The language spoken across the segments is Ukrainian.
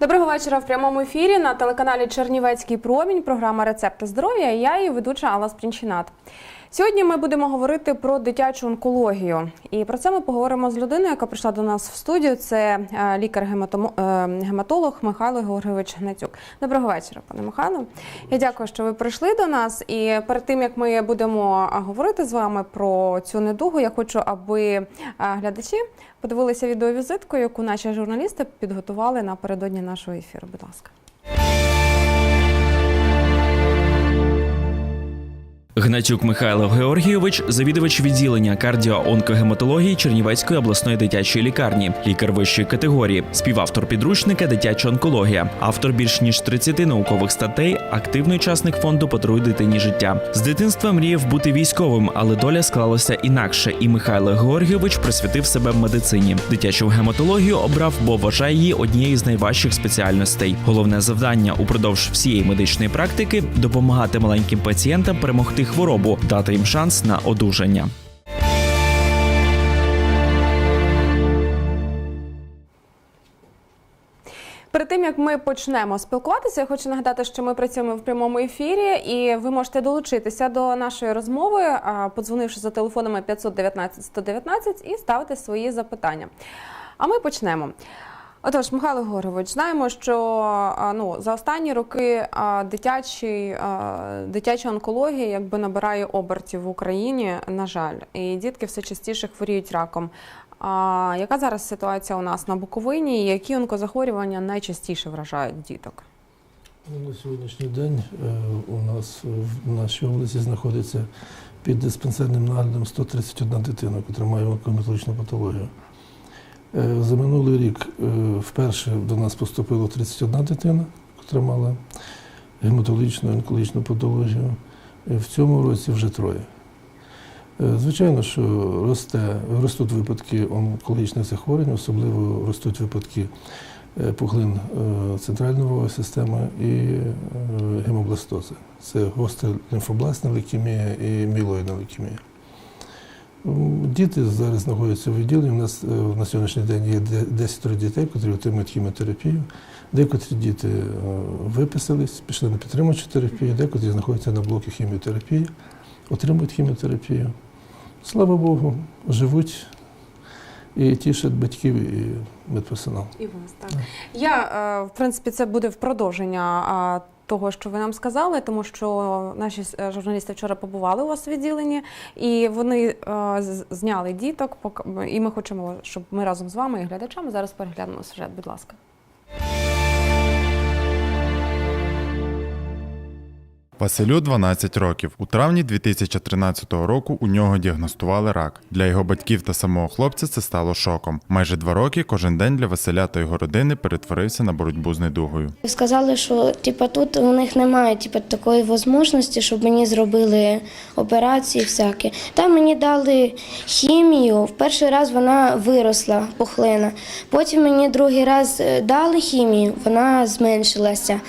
Доброго вечора в прямому ефірі на телеканалі Чернівецький промінь. Програма Рецепти здоров'я. Я її ведуча Алла Спрінчинат. Сьогодні ми будемо говорити про дитячу онкологію. І про це ми поговоримо з людиною, яка прийшла до нас в студію. Це е, лікар-гематолог Михайло Георгійович Гнатюк. Доброго вечора, пане Михайло. Я дякую, що ви прийшли до нас. І перед тим як ми будемо говорити з вами про цю недугу, я хочу, аби глядачі подивилися відеовізитку, яку наші журналісти підготували напередодні нашого ефіру. Будь ласка. Гнатюк Михайло Георгійович, завідувач відділення кардіоонкогематології Чернівецької обласної дитячої лікарні, лікар вищої категорії, співавтор підручника Дитяча онкологія, автор більш ніж 30 наукових статей, активний учасник фонду Подаруй дитині життя. З дитинства мріяв бути військовим, але доля склалася інакше, і Михайло Георгійович присвятив себе медицині. Дитячу гематологію обрав, бо вважає її однією з найважчих спеціальностей. Головне завдання упродовж всієї медичної практики допомагати маленьким пацієнтам перемогти хворобу, дати їм шанс на одужання. Перед тим як ми почнемо спілкуватися, я хочу нагадати, що ми працюємо в прямому ефірі, і ви можете долучитися до нашої розмови, подзвонивши за телефонами 519 119 і ставити свої запитання. А ми почнемо. Отож, Михайло Георгійович, знаємо, що ну, за останні роки а, дитячий, дитяча онкологія якби набирає обертів в Україні, на жаль, і дітки все частіше хворіють раком. А яка зараз ситуація у нас на Буковині? і Які онкозахворювання найчастіше вражають діток? Ну, На сьогоднішній день е, у нас в нашій області знаходиться під диспансерним наглядом 131 дитина, яка має онкологічну патологію. Е, За минулий рік е, вперше до нас поступило 31 дитина, яка мала гематологічну онкологічну патологію. Е, В цьому році вже троє. Звичайно, що росте, ростуть випадки онкологічних захворювань, особливо ростуть випадки пухлин центральної системи і гемобластози. Це гостра лімфобластна лейкемія і мілоїдна лейкемія. Діти зараз знаходяться в відділенні. У нас е, на сьогоднішній день є де- 10 дітей, які отримують хіміотерапію. Декотрі діти е, виписались, пішли на підтримуючу терапію, декотрі знаходяться на блокі хіміотерапії, отримують хіміотерапію. Слава Богу, живуть і тішать батьків і медперсонал. І вас так. Я е, в принципі це буде в продовження того, що ви нам сказали, тому що наші е, журналісти вчора побували у вас у відділенні, і вони е, зняли діток. І ми хочемо, щоб ми разом з вами і глядачами зараз переглянемо сюжет. Будь ласка. Василю 12 років. У травні 2013 року у нього діагностували рак. Для його батьків та самого хлопця це стало шоком. Майже два роки кожен день для Василя та його родини перетворився на боротьбу з недугою. Сказали, що типа, тут у них немає типа, такої можливості, щоб мені зробили операції всякі. Там мені дали хімію. В перший раз вона виросла, пухлина. Потім мені другий раз е, дали хімію, вона зменшилася.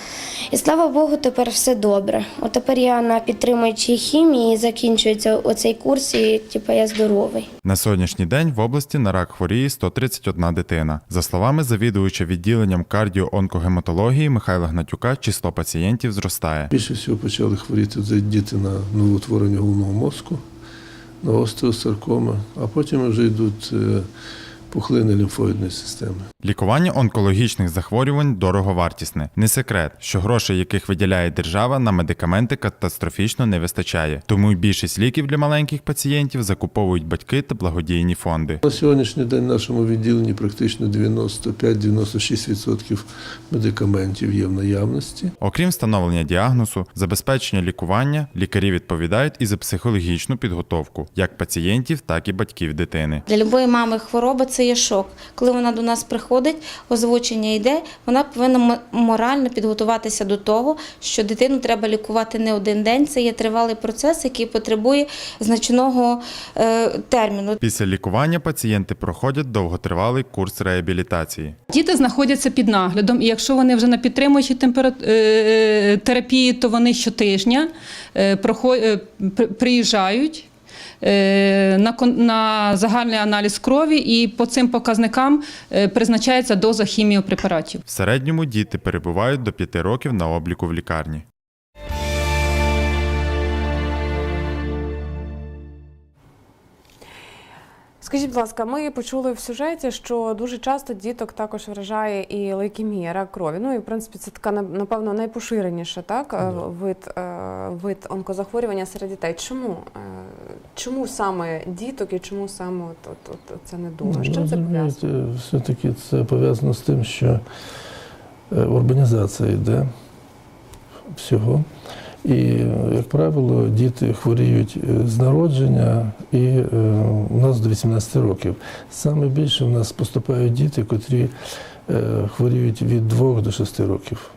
І слава Богу, тепер все добре. От тепер я на підтримуючій хімії закінчується оцей курс, і типа, я здоровий. На сьогоднішній день в області на рак хворіє 131 дитина. За словами завідувача відділенням кардіоонкогематології Михайла Гнатюка, число пацієнтів зростає. Більше всього почали хворіти діти на новоутворення головного мозку, на остеосаркоми, а потім вже йдуть е, пухлини лімфоїдної системи. Лікування онкологічних захворювань дороговартісне. Не секрет, що грошей, яких виділяє держава, на медикаменти катастрофічно не вистачає. Тому й більшість ліків для маленьких пацієнтів закуповують батьки та благодійні фонди. На сьогоднішній день в нашому відділенні практично 95-96% медикаментів є в наявності. Окрім встановлення діагнозу, забезпечення лікування, лікарі відповідають і за психологічну підготовку як пацієнтів, так і батьків дитини. Для любої мами хвороба це є шок. Коли вона до нас приходить, озвучення йде, вона повинна морально підготуватися до того, що дитину треба лікувати не один день. Це є тривалий процес, який потребує значного е, терміну. Після лікування пацієнти проходять довготривалий курс реабілітації. Діти знаходяться під наглядом, і якщо вони вже на підтримуючій темпера- е, терапії, то вони щотижня е, е, приїжджають. Е, на, загальний аналіз крові, і по цим показникам е, призначається доза хіміопрепаратів. В середньому діти перебувають до 5 років на обліку в лікарні. Скажіть, будь ласка, ми почули в сюжеті, що дуже часто діток також вражає і лейкемія, рак крові. Ну і в принципі це така напевно найпоширеніша так е, вид, вид онкозахворювання серед дітей. Чому? Чому саме діток і чому саме от, от, от, це недуга? З чим це пов'язано? Все-таки це пов'язано з тим, що е, урбанізація йде всього. І, як правило, діти хворіють е, з народження і е, у нас до 18 років. Саме більше в нас поступають діти, котрі е, хворіють від 2 до 6 років.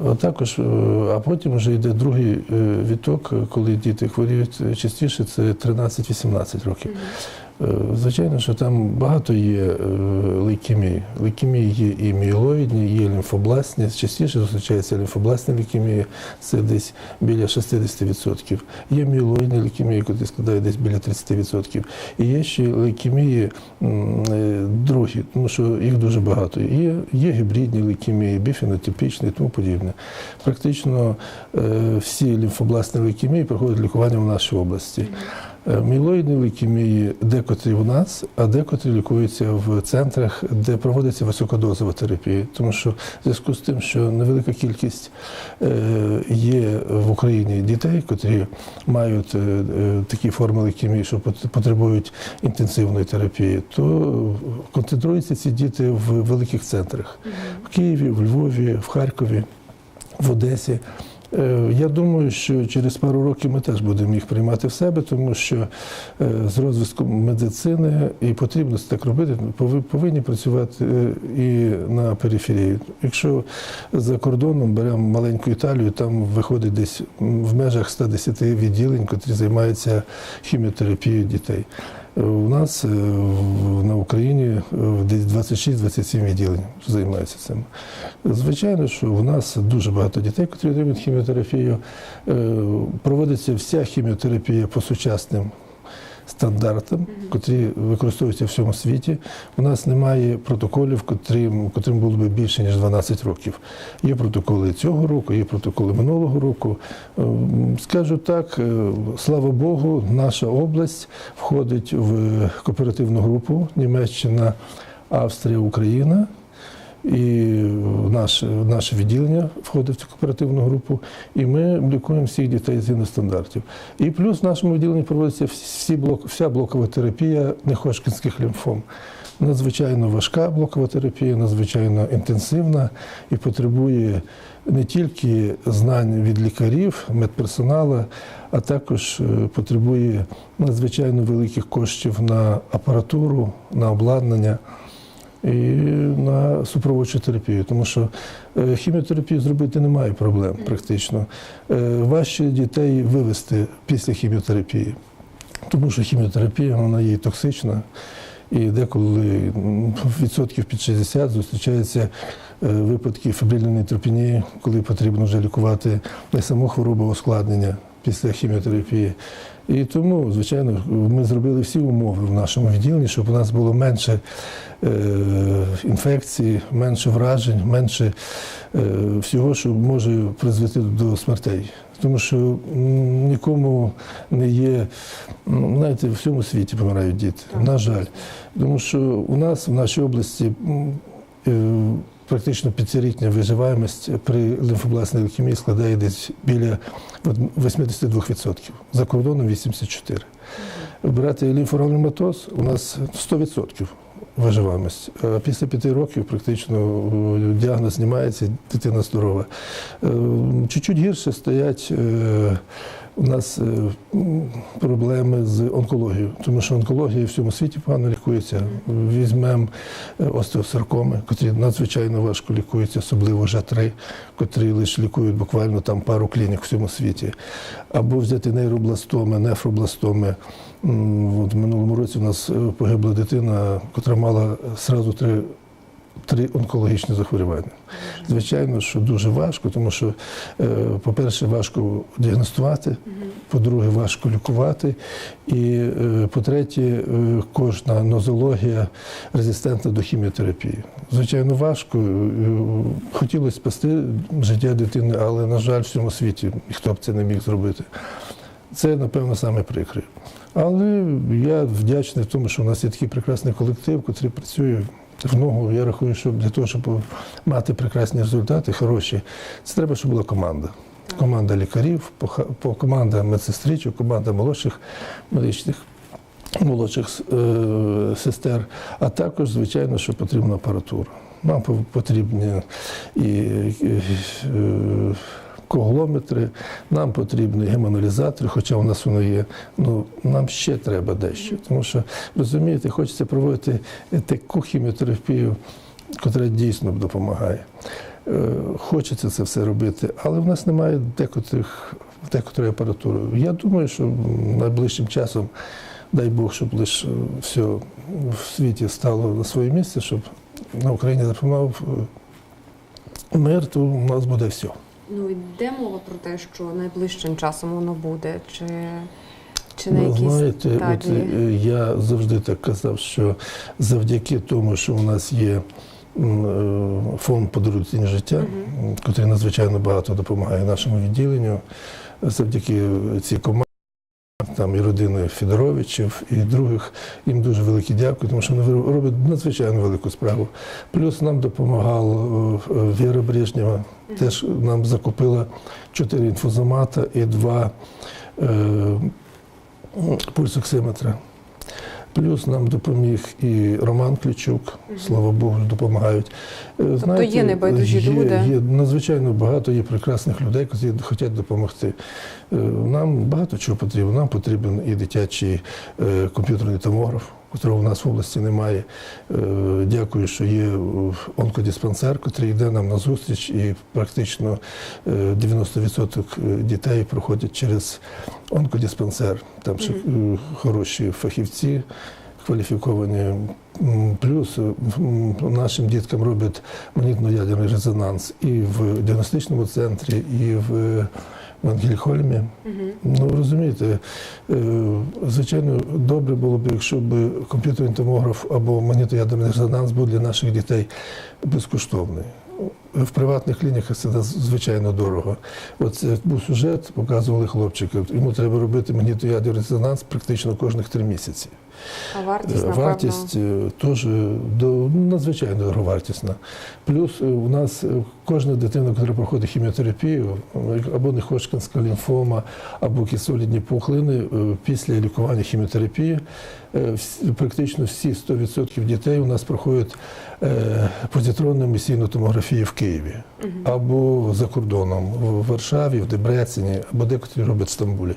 А також, е, а потім вже йде другий е, віток, коли діти хворіють е, частіше, це 13-18 років. Е, Звичайно, що там багато є е, лейкемій. Лейкемії є і мієлоїдні, є лімфобластні. Частіше зустрічається лімфобластна лейкемія, це десь біля 60%. Є мієлоїдні лейкемії, які складає десь біля 30%. І є ще лейкемії е, другі, тому що їх дуже багато. Є, є гібридні лейкемії, біфенотипічні і тому подібне. Практично всі лімфобластні лейкемії проходять лікування в нашій області. Е, Мілоїдні лейкемії декотрі у нас, а декотрі лікуються в центрах, де проводиться високодозова терапія. Тому що в зв'язку з тим, що невелика кількість е, є в Україні дітей, котрі мають е, такі форми лейкемії, що пот- потребують інтенсивної терапії, то концентруються ці діти в великих центрах в Києві, в Львові, в Харкові, в Одесі. Е, Я думаю, що через пару років ми теж будемо їх приймати в себе, тому що е, з розвитком медицини і потрібно так робити, пови- повинні працювати е, і на периферії. Якщо за кордоном беремо маленьку Італію, там виходить десь в межах 110 відділень, котрі займаються хіміотерапією дітей. Е, У нас е, на Україні е, десь 26-27 відділень займаються цим. Звичайно, що в нас дуже багато дітей, які отримують хіміотерапію. Е, Проводиться вся хіміотерапія по сучасним стандартам, котрі використовуються в всьому світі. У нас немає протоколів, котрим, котрим було б більше ніж 12 років. Є протоколи цього року, є протоколи минулого року. Ем, Скажу так, е, слава Богу, наша область входить в кооперативну групу Німеччина, Австрія, Україна. І наше, наше відділення входить в цю кооперативну групу, і ми лікуємо всіх дітей згідно стандартів. І плюс в нашому відділенні проводиться всі блок, вся блокова терапія нехошкінських лімфом. Надзвичайно важка блокова терапія, надзвичайно інтенсивна і потребує не тільки знань від лікарів, медперсоналу, а також е, потребує надзвичайно великих коштів на апаратуру, на обладнання і на супроводчу терапію, тому що е, хіміотерапію зробити немає проблем практично. Е, Важче дітей вивести після хіміотерапії, тому що хіміотерапія вона є токсична. І деколи відсотків під 60 зустрічаються е, випадки фібрильної тропінії, коли потрібно вже лікувати не саму хворобу, а ускладнення після хіміотерапії. І тому, звичайно, ми зробили всі умови в нашому відділенні, щоб у нас було менше е, інфекцій, менше вражень, менше е, всього, що може призвести до смертей. Тому що нікому не є, знаєте, в всьому світі помирають діти. На жаль. Тому що у нас в нашій області е, практично п'ятирітня виживаємость при лімфобласній лейкемії складає десь біля 82%. За кордоном 84%. Брати лімфоранематоз у нас 100% виживаємость. А після п'яти років практично е, діагноз знімається, дитина здорова. Е, Чуть-чуть гірше стоять е, у нас е, проблеми з онкологією, тому що онкологія в всьому світі погано лікується. Візьмемо е, остеосаркоми, котрі надзвичайно важко лікуються, особливо Ж3, котрі лише лікують буквально там пару клінік в всьому світі. Або взяти нейробластоми, нефробластоми. От в минулому році у нас е, погибла дитина, котра мала сразу три три онкологічні захворювання. Звичайно, що дуже важко, тому що, е, по-перше, важко діагностувати, по-друге, важко лікувати. І е, по-третє, е, кожна нозологія резистентна до хіміотерапії. Звичайно, важко. Хотілося спасти життя дитини, але, на жаль, в цьому світі ніхто б це не міг зробити. Це, напевно, саме прикре. Але я вдячний в тому, що у нас є такий прекрасний колектив, який працює в ногу. Я рахую, що для того, щоб мати прекрасні результати, хороші, це треба, щоб була команда. Команда лікарів, команда медсестричок, команда молодших медичних. Молодших е, сестер, а також, звичайно, що потрібна апаратура. Нам по- потрібні і, коглометри, нам потрібні гемоаналізатори, хоча у нас воно є. Ну нам ще треба дещо. Тому що розумієте, хочеться проводити таку хіміотерапію, яка дійсно допомагає. Е, Хочеться це все робити, але в нас немає декотрих декотрої апаратури. Я думаю, що найближчим часом, дай Бог, щоб лише все в світі стало на своє місце, щоб на Україні запанував е, мир, то у нас буде все. Ну йде мова про те, що найближчим часом воно буде, чи, чи на Ви якійсь знаєте, от стадії? е, я завжди так казав, що завдяки тому, що у нас є е, фонд «Подаруйте життя, м, який надзвичайно багато допомагає нашому відділенню, завдяки цій команді. Там і родини Федоровичів, і других їм дуже велике дякую, тому що вони роблять надзвичайно велику справу. Плюс нам допомагала е, Віра Брежнєва, теж нам закупила чотири інфузомата і два е, пульсоксиметра. Плюс нам допоміг і Роман Ключук, слава Богу, допомагають. Е, Тобто є небайдужі є, люди? Є надзвичайно багато є прекрасних людей, які хочуть допомогти. Е, Нам багато чого потрібно. Нам потрібен і дитячий е, комп'ютерний томограф, котрого в нас в області немає. Е, Дякую, що є е, онкодиспансер, який йде нам на зустріч, і практично е, 90% дітей проходять через онкодиспансер. Там ще е, хороші фахівці. Кваліфіковані плюс е, нашим діткам роблять магнітно-ядерний резонанс і в діагностичному центрі, і в в Ангельхольмі. Ну розумієте, е, звичайно, добре було б, якщо б комп'ютерний томограф або магнітоядерний резонанс був для наших дітей безкоштовний. В приватних клініках це звичайно дорого. От е, був сюжет, показували хлопчика. Йому треба робити магнітоядерний резонанс практично кожних три місяці. А вартість, Е, напевно, Вартість е, теж до- надзвичайно дороговартісна. Плюс е, у нас е, кожна дитина, яка проходить хіміотерапію, е, або неходжкинська лімфома, або кисолідні пухлини, е, після лікування хіміотерапії е, практично всі 100% дітей у нас проходять е, позитронну емісійну томографію в Києві або за кордоном, в Варшаві, в Дебрецині, або декотрі роблять в Стамбулі.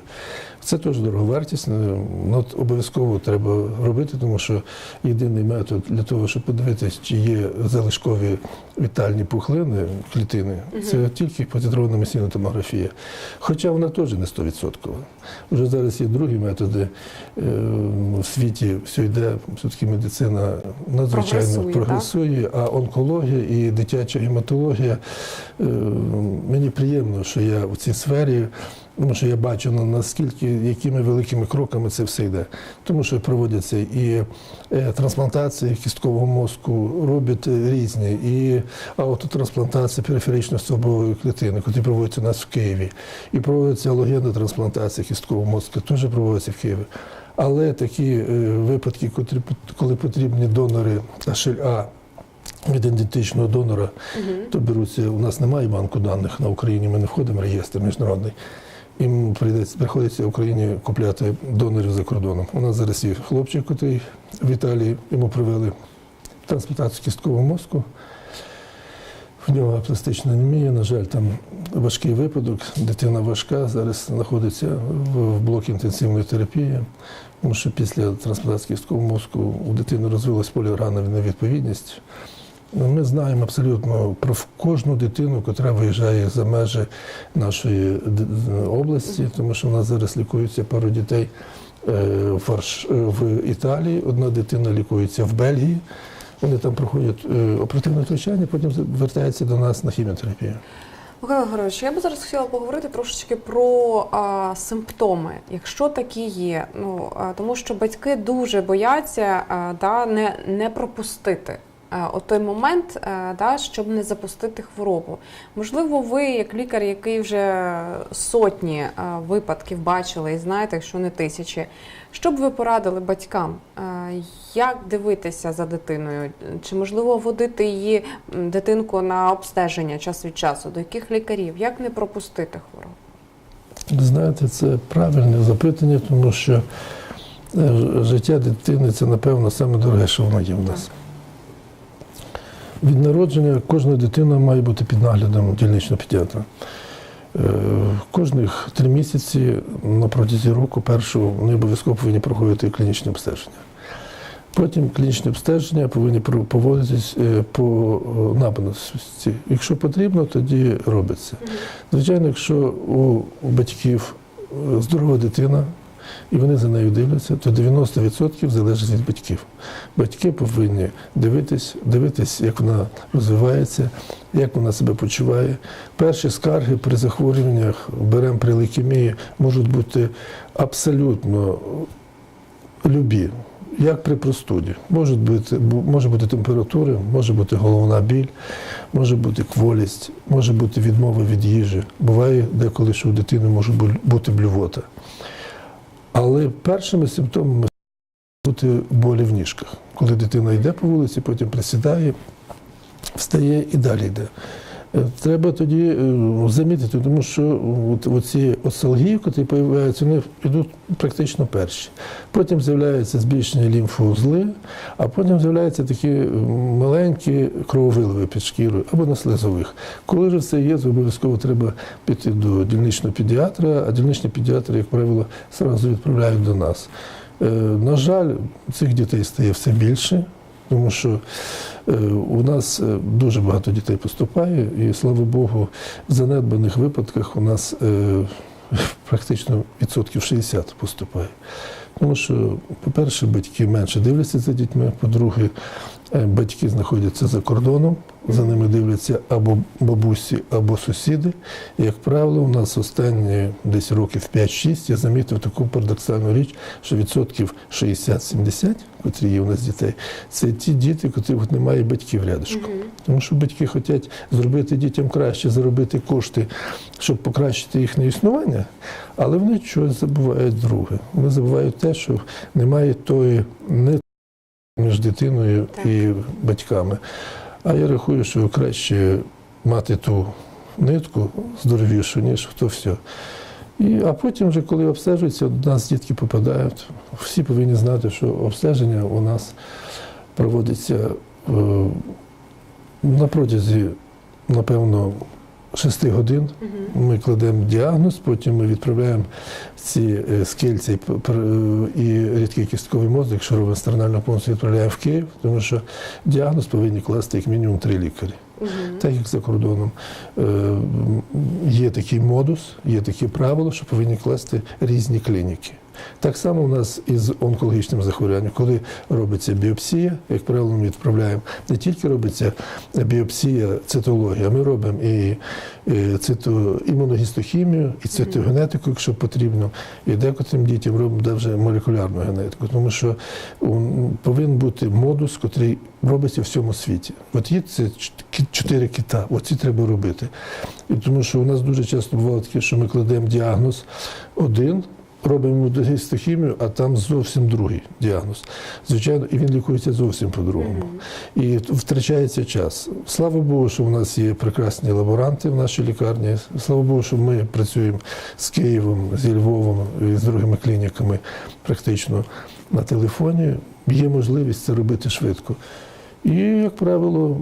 Це теж дороговартісно. Ну, обов'язково треба робити, тому що єдиний метод для того, щоб подивитися, чи є залишкові вітальні пухлини, клітини, це тільки позитронна емісійна томографія. Хоча вона теж не 100%. Вже зараз є другі методи. Е, В світі все йде, все-таки медицина надзвичайно Прогресує, прогресує, а онкологія і дитяча гематологія мені приємно, що я в цій сфері. Тому що я бачу наскільки якими великими кроками це все йде. Тому що проводяться і е, трансплантації кісткового мозку, роблять е, різні, і аутотрансплантація периферичної стовбової клітини, які проводяться у нас в Києві, і проводиться алогенна трансплантація кісткового мозку, теж проводиться в Києві. Але такі е, випадки, коли потрібні донори HLA від ідентичного донора, то беруться. У нас немає банку даних на Україні, ми не входимо в реєстр міжнародний. Їм прийдеться, приходиться в Україні купляти донорів за кордоном. У нас зараз є хлопчик, який в Італії йому провели трансплантацію кісткового мозку. В нього пластична анемія, на жаль, там важкий випадок, дитина важка, зараз знаходиться в блокі інтенсивної терапії, тому що після трансплантації кісткового мозку у дитини розвилась поліорганова невідповідність. Ну, Ми знаємо абсолютно про кожну дитину, яка виїжджає за межі нашої області, тому що в нас зараз лікується пару дітей е, в, е, в Італії, одна дитина лікується в Бельгії, Вони там проходять е, оперативне втручання, потім вертаються до нас на хіміотерапію. Михайло Григорович, я би зараз хотіла поговорити трошечки про а, симптоми, якщо такі є. Ну а, тому що батьки дуже бояться а, да, не, не пропустити. А, От той момент, да, щоб не запустити хворобу. Можливо, ви, як лікар, який вже сотні випадків бачили і знаєте, якщо не тисячі, що б ви порадили батькам, як дивитися за дитиною? Чи можливо водити її дитинку на обстеження час від часу? До яких лікарів? Як не пропустити хворобу? Знаєте, це правильне запитання, тому що е, життя дитини це, напевно, саме дороге, що воно є в нас. Від народження кожна дитина має бути під наглядом дільничного педіатра. Е, Кожних три місяці на протязі року першого вони обов'язково повинні проходити клінічне обстеження. Потім клінічне обстеження повинні про- проводитись е, по е. Якщо потрібно, тоді робиться. Звичайно, якщо у, батьків здорова дитина, і вони за нею дивляться, то 90% залежить від батьків. Батьки повинні дивитись, дивитись, як вона розвивається, як вона себе почуває. Перші скарги при захворюваннях, беремо при лейкемії, можуть бути абсолютно любі. Як при простуді. Може бути, може бути температура, може бути головна біль, може бути кволість, може бути відмова від їжі. Буває деколи, що у дитини може бути блювота. Але першими симптомами бути болі в ніжках. Коли дитина йде по вулиці, потім присідає, встає і далі йде. Е, Треба тоді е, замітити, тому що от, оці осалгії, які з'являються, вони йдуть практично перші. Потім з'являється збільшення лімфоузли, а потім з'являються такі е, маленькі крововиливи під шкірою або на слизових. Коли ж це є, то обов'язково треба піти до дільничного педіатра, а дільничні педіатри, як правило, одразу відправляють до нас. На жаль, цих дітей стає все більше, тому що е, у нас е, дуже багато дітей поступає, і слава Богу, в занедбаних випадках у нас е, практично відсотків 60 поступає. Тому що, по-перше, батьки менше дивляться за дітьми, по-друге, батьки знаходяться за кордоном, за ними дивляться або бабусі, або сусіди. І, як правило, у нас останні десь років 5-6 я замітив таку парадоксальну річ, що відсотків 60-70, котрі є у нас дітей, це ті діти, котрих немає батьків рядышком. Тому що батьки хочуть зробити дітям краще, заробити кошти, щоб покращити їхнє існування, але вони щось забувають друге. Вони забувають те, що немає тої не між дитиною і батьками. А я рахую, що краще мати ту нитку здоровішу, ніж то все. І, а потім, вже, коли обстежуються, до нас дітки попадають. Всі повинні знати, що обстеження у нас проводиться е, на протязі, напевно, 6 годин. Ми кладемо діагноз, потім ми відправляємо ці е, скельці і пр- і рідкий кістковий мозок, робимо стернальну пункцію, відправляємо в Київ, тому що діагноз повинні класти як мінімум три лікарі. Так як за кордоном е, є такий модус, є такі правила, що повинні класти різні клініки. Так само у нас із онкологічним захворюванням, коли робиться біопсія, як правило, ми відправляємо не тільки робиться біопсія, цитологія, ми робимо і, і цито, імуногістохімію, і цитогенетику, якщо потрібно, і декотрим дітям робимо навіть молекулярну генетику, тому що повинен бути модус, який робиться в всьому світі. От є це чотири кита, оці треба робити. І тому що у нас дуже часто бувало таке, що ми кладемо діагноз один. Робимо гістохімію, а там зовсім другий діагноз. Звичайно, і він лікується зовсім по-другому. І втрачається час. Слава Богу, що в нас є прекрасні лаборанти в нашій лікарні. Слава Богу, що ми працюємо з Києвом, зі Львовом і з другими клініками практично на телефоні. Є можливість це робити швидко. І, як правило,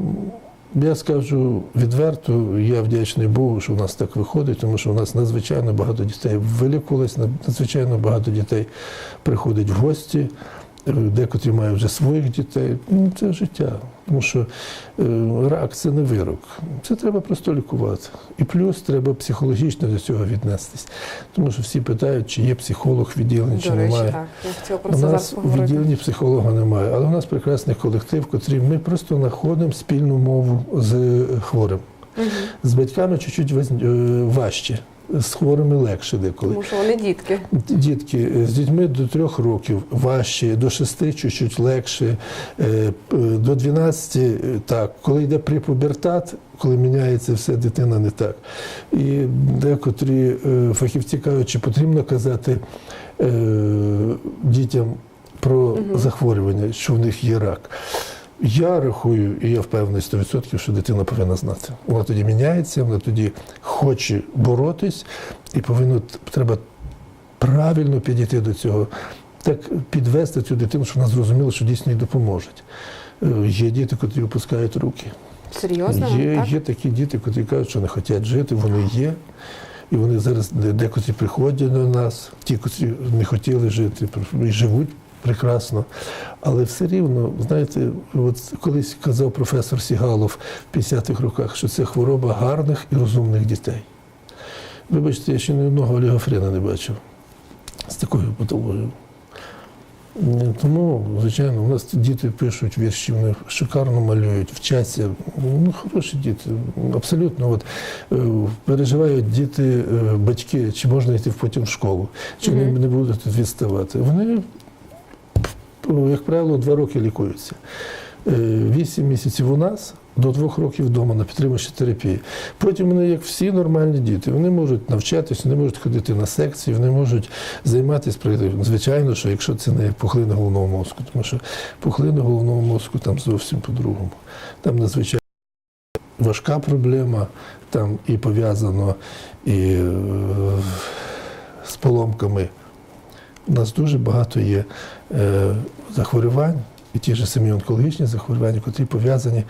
я скажу відверто, я вдячний Богу, що у нас так виходить, тому що у нас надзвичайно багато дітей вилікувалось, надзвичайно багато дітей приходить в гості. Е, декотрі мають вже своїх дітей. Ну, це життя. Тому що е, рак це не вирок. Це треба просто лікувати. І плюс треба психологічно до цього віднестись. Тому що всі питають, чи є психолог в відділенні, чи речі, немає. так. У нас в відділенні психолога немає, але у нас прекрасний колектив, котрий ми просто знаходимо спільну мову з хворим. З батьками чуть-чуть е, важче, з хворими легше деколи. Тому що вони дітки. Дітки е, з дітьми до трьох років важче, до шести чуть-чуть легше, е, до 12 е, так. Коли йде препубертат, коли міняється все, дитина не так. І декотрі фахівці кажуть, чи потрібно казати дітям про захворювання, що в них є рак. Я рахую, і я впевнений 100%, що дитина повинна знати. Вона тоді міняється, вона тоді хоче боротись, і повинно треба правильно підійти до цього, так підвести цю дитину, щоб вона зрозуміла, що дійсно їй допоможуть. Е, Є діти, котрі опускають руки. Серйозно? Є, так? є такі діти, котрі кажуть, що не хочуть жити, вони є. І вони зараз де- декотрі приходять до нас, ті, котрі не хотіли жити, і живуть прекрасно. Але все рівно, знаєте, от колись казав професор Сігалов в 50-х роках, що це хвороба гарних і розумних дітей. Вибачте, я ще ні одного олігофрена не бачив з такою патологією. Тому, звичайно, у нас діти пишуть вірші, вони шикарно малюють, вчаться. Ну, хороші діти. Абсолютно. От, е, переживають діти, е, батьки, чи можна йти потім в школу, чи вони не будуть відставати. Вони, п- як правило, два роки лікуються. Е, Вісім місяців у нас. До двох років вдома на підтримуючій терапії. Потім вони, як всі нормальні діти, вони можуть навчатися, вони можуть ходити на секції, вони можуть займатися. Звичайно, що якщо це не пухлина головного мозку, тому що пухлина головного мозку там зовсім по-другому. Там надзвичайно важка проблема, там і пов'язано і е, з поломками. У нас дуже багато є захворювань, і ті ж самі онкологічні захворювання, які пов'язані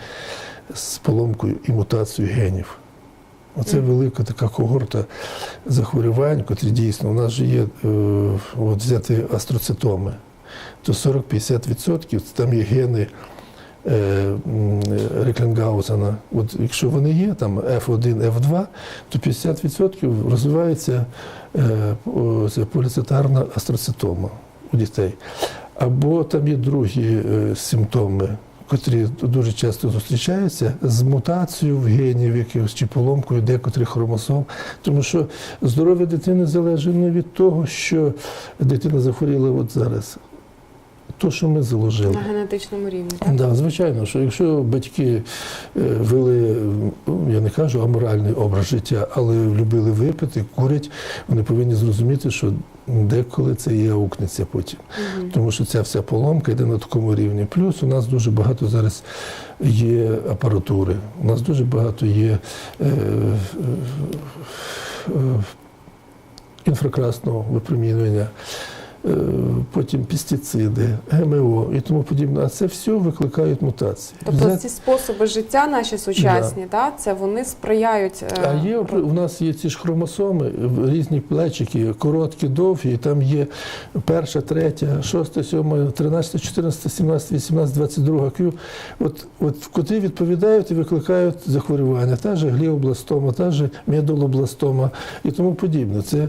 з поломкою і мутацією генів. Оце велика така когорта захворювань, котрі дійсно у нас же є, е, от взяти астроцитоми, то 40-50% там є гени е, Реклінгаузена. От якщо вони є, там F1, F2, то 50% розвивається е, поліцитарна астроцитома у дітей. Або там є другі е, симптоми, котрі дуже часто зустрічаються з мутацією в генів якихось чи поломкою декотрих хромосом. Тому що здоров'я дитини залежить не від того, що дитина захворіла от зараз. То, що ми заложили. На генетичному рівні. Так? Да, звичайно, що якщо батьки е, вели, я не кажу аморальний образ життя, але любили випити, курять, вони повинні зрозуміти, що деколи це і аукнеться потім. Тому що ця вся поломка йде на такому рівні. Плюс у нас дуже багато зараз є апаратури, у нас дуже багато є е, е, е, інфракрасного випромінювання. Е, Потім пестициди, ГМО і тому подібне. А це все викликають мутації. Тобто Взяти- ці способи життя наші сучасні, та, це вони сприяють. е, А є у нас є ці ж хромосоми, різні плечики, короткі, довгі, і там є перша, третя, шоста, сьома, тринадцята, чотирнадцята, сімнадцята, вісімнадцята, двадцять друга Q, от, от, котрі відповідають і викликають захворювання, та ж гліобластома, та ж медулобластома і тому подібне. Це,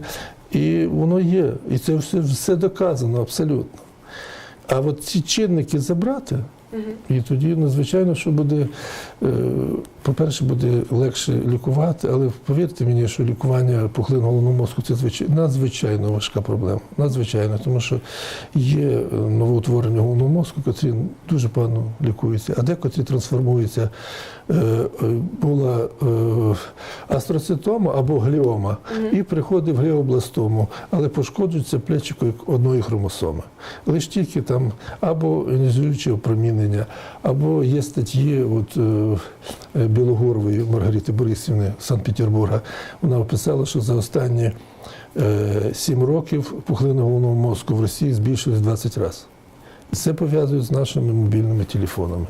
і воно є, і це все, все доказано абсолютно. А от ці чинники забрати, і тоді надзвичайно, що буде, е, по-перше, буде легше лікувати, але повірте мені, що лікування пухлин головного мозку це надзвичайно важка проблема. Надзвичайно, тому що є е, новоутворення головного мозку, котрі дуже погано лікуються, а декотрі трансформуються. Е, е, Була астроцитома або гліома, і приходить в гліобластому, але пошкоджується плечико одної хромосоми. Лише тільки там або іонізуюче опромінення, або є статті от, Білогорової Маргарити Борисівни Санкт-Петербурга. Вона описала, що за останні е, сім років пухлина головного мозку в Росії збільшилась 20 разів. Це пов'язують з нашими мобільними телефонами.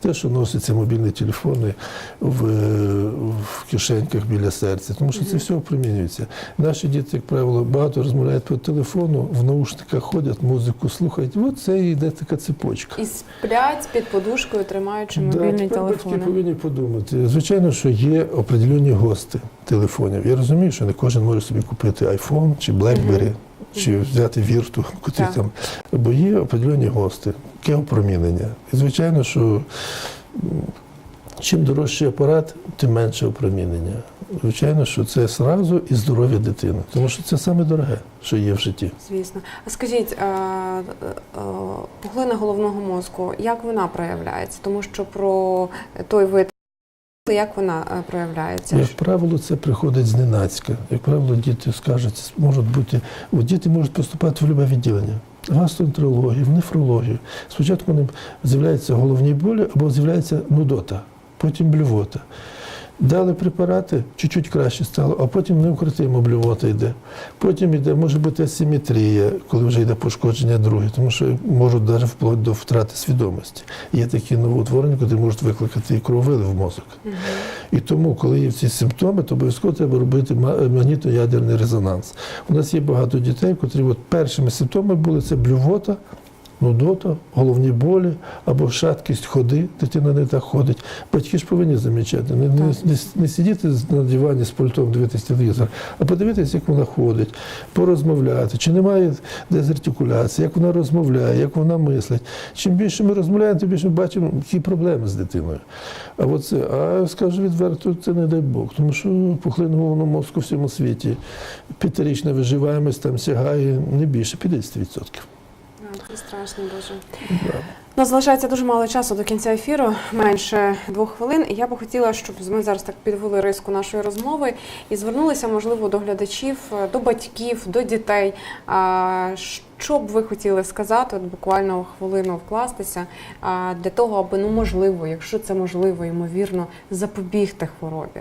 Те, що носяться мобільні телефони в, в кишеньках біля серця, тому що це все опромінюється. Наші діти, як правило, багато розмовляють по телефону, в наушниках ходять, музику слухають. От це і йде така цепочка. І сплять під подушкою, тримаючи Да, мобільні тепер батьки повинні подумати. Звичайно, що є определені гости телефонів. Я розумію, що не кожен може собі купити iPhone чи BlackBerry, чи взяти Вірту, куди там. Бо є определені гости, яке опромінення. І звичайно, що чим дорожчий апарат, тим менше опромінення. Звичайно, що це зразу і здоров'я дитини, тому що це саме дороге, що є в житті. Звісно. А скажіть, пуглина головного мозку, як вона проявляється? Тому що про той вид, як вона е, проявляється? Як правило, це приходить зненацька. Як правило, діти скажуть, можуть бути, діти можуть поступати в любе відділення. Гастроентерологію, в нефрологію. Спочатку з'являються головні болі або з'являється нудота, потім блювота. Дали препарати, чуть-чуть краще стало, а потім неукротимо блювота йде. Потім йде, може бути асиметрія, коли вже йде пошкодження друге, тому що можуть навіть вплоть до втрати свідомості. Є такі новоутворення, які можуть викликати і крововилив в мозок. І тому, коли є ці симптоми, то обов'язково треба робити магнітно-ядерний резонанс. У нас є багато дітей, котрі от першими симптомами були це блювота, нудота, головні болі або шаткість ходи, дитина не так ходить. Батьки ж повинні замічати, не, не, не, не сидіти на дивані з пультом, дивитися телевізор, а подивитися, як вона ходить, порозмовляти, чи немає дезартикуляції, як вона розмовляє, як вона мислить. Чим більше ми розмовляємо, тим більше ми бачимо, які проблеми з дитиною. А от це, а скажу відверто, це не дай Бог, тому що пухлин головного мозку в всьому світі п'ятирічна виживаємость там сягає не більше 50%. Страшно дуже. У нас залишається дуже мало часу до кінця ефіру, менше двох хвилин. І я би хотіла, щоб ми зараз так підвели риску нашої розмови і звернулися, можливо, до глядачів, до батьків, до дітей. Що б ви хотіли сказати, от буквально хвилину вкластися для того, аби ну можливо, якщо це можливо, ймовірно, запобігти хворобі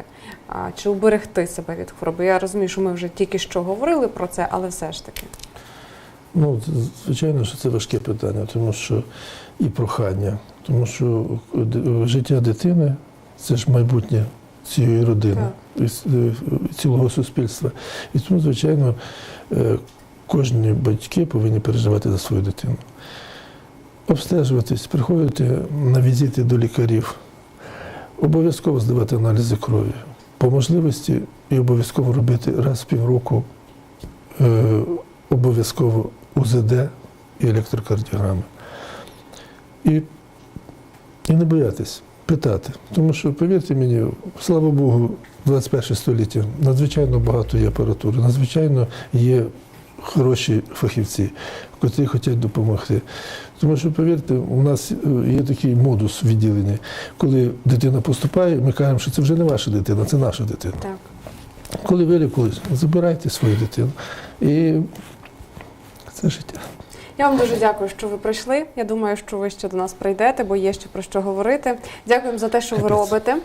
чи уберегти себе від хвороби? Я розумію, що ми вже тільки що говорили про це, але все ж таки. Ну, звичайно, що це важке питання, тому що і прохання, тому що життя дитини це ж майбутнє цієї родини, і е, цілого суспільства. І тому, звичайно, е, кожні батьки повинні переживати за свою дитину. Обстежуватись, приходити на візити до лікарів, обов'язково здавати аналізи крові. По можливості і обов'язково робити раз в півроку е, обов'язково УЗД і електрокардіограми. І, і не боятись питати. Тому що, повірте мені, слава Богу, 21 століття надзвичайно багато є апаратури, надзвичайно є хороші фахівці, котрі хочуть допомогти. Тому що, повірте, у нас е, є такий модус відділення, коли дитина поступає, ми кажемо, що це вже не ваша дитина, це наша дитина. Так. Коли вилікують, забирайте свою дитину. І це життя. Я вам дуже дякую, що ви прийшли. Я думаю, що ви ще до нас прийдете, бо є ще про що говорити. Дякуємо за те, що ви робите.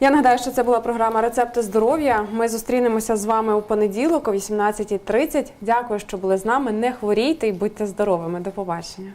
Я нагадаю, що це була програма Рецепти здоров'я. Ми зустрінемося з вами у понеділок о 18.30. Дякую, що були з нами. Не хворійте і будьте здоровими. До побачення.